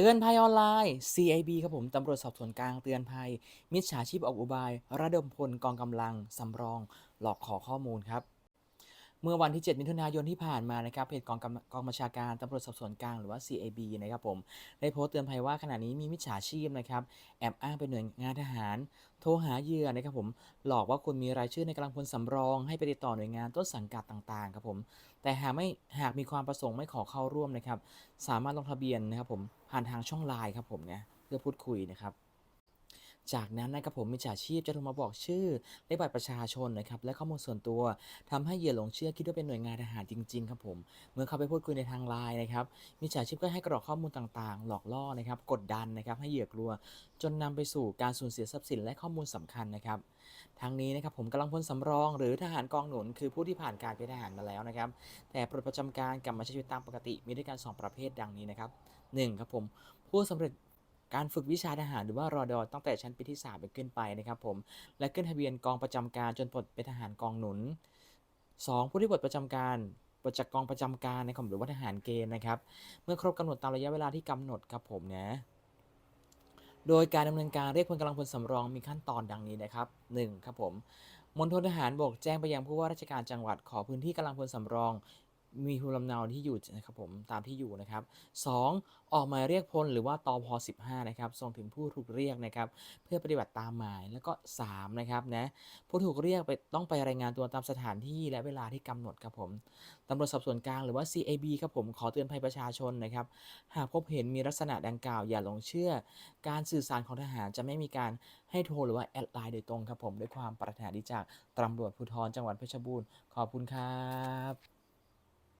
เตือนภัยออนไลน์ CIB ครับผม ตำรวจสอบสวนกลางเตือนภัย มิจฉาชีพออกอุบาย ระดมพลกองกำลัง สำรอง หลอกขอข้อมูลครับ เมื่อวันที่ 7 มิถุนายนที่ผ่านมานะครับเพจกองกำกองบัญชาการตำรวจสอบสวนกลางหรือว่า CIB นะครับผมได้โพสต์เตือนภัยว่าขณะนี้มีมิจฉาชีพนะครับแอบอ้างเป็นหน่วยงานทหาร โทรหาเหยื่อนะครับผมหลอกว่าคุณมีรายชื่อในกำลังพลสำรอง ให้ไปติดต่อหน่วยงานต้นสังกัดต่างๆครับผมแต่หากไม่หากมีความประสงค์ไม่ขอเข้าร่วมนะครับสามารถลงทะเบียนนะครับผมผ่านทางช่องไลน์ครับผมเนี่ยเพื่อพูดคุยนะครับ จากนั้นนะครับผมมิจฉาชีพจะโทรมาบอกชื่อเลขบัตรประชาชนนะครับและข้อมูลส่วนตัวทำให้เหยื่อหลงเชื่อคิดว่าเป็นหน่วยงานทหารจริงๆครับผมเมื่อเขาไปพูดคุยในทางไลน์นะครับมิจฉาชีพก็ให้กรอกข้อมูลต่างๆ หลอกล่อนะครับกดดันนะครับให้เหยื่อกลัว จนนำไปสู่การสูญเสียทรัพย์สินและข้อมูลสำคัญนะครับทั้งนี้นะครับผมกำลังพลสำรองหรือทหารกองหนุนคือผู้ที่ผ่านการเป็นทหารมาแล้วนะครับแต่ปลดประจำการกลับมาใช้ชีวิตตามปกติมีด้วยกัน 2 ประเภทดังนี้นะครับหนึ่งครับผมผู้สำเร็จ การฝึกวิชาทหารหรือว่ารอดอตั้งแต่ชั้นปีที่3ไปขึ้นไปนะครับผม และขึ้นทะเบียนกองประจำการจนปลดเป็นทหารกองหนุน 2 ผู้ที่ปลดประจำการปลดจากกองประจำการนะครับหรือว่าทหารเกณฑ์นะครับ เมื่อครบกำหนดตามระยะเวลาที่กำหนดครับผมนะโดยการดำเนินการเรียกพลกำลังพลสำรองมีขั้นตอนดังนี้นะครับ 1. ครับผมมณฑลทหารบกแจ้งไปยังผู้ว่าราชการจังหวัดขอพื้นที่กำลังพลสำรอง มีภูมิลำเนาที่อยู่นะครับผมตามที่อยู่นะครับ 2. ออกหมายเรียกพลหรือว่าตพ15นะครับส่งถึงผู้ถูกเรียกนะครับเพื่อปฏิบัติตามหมายแล้วก็ 3 นะครับนะผู้ถูกเรียกไปต้องไปรายงานตัวตามสถานที่และเวลาที่กำหนดครับผมตำรวจสอบสวนกลางหรือว่า CAB ครับผมขอเตือนภัยประชาชนนะครับ หากพบเห็นมีลักษณะดังกล่าว อย่าหลงเชื่อ การสื่อสารของทหารจะไม่มีการให้โทรหรือว่าแอดไลน์โดยตรงครับผมด้วยความปรารถนาดีจากตำรวจภูธรจังหวัดเพชรบูรณ์ขอบคุณครับ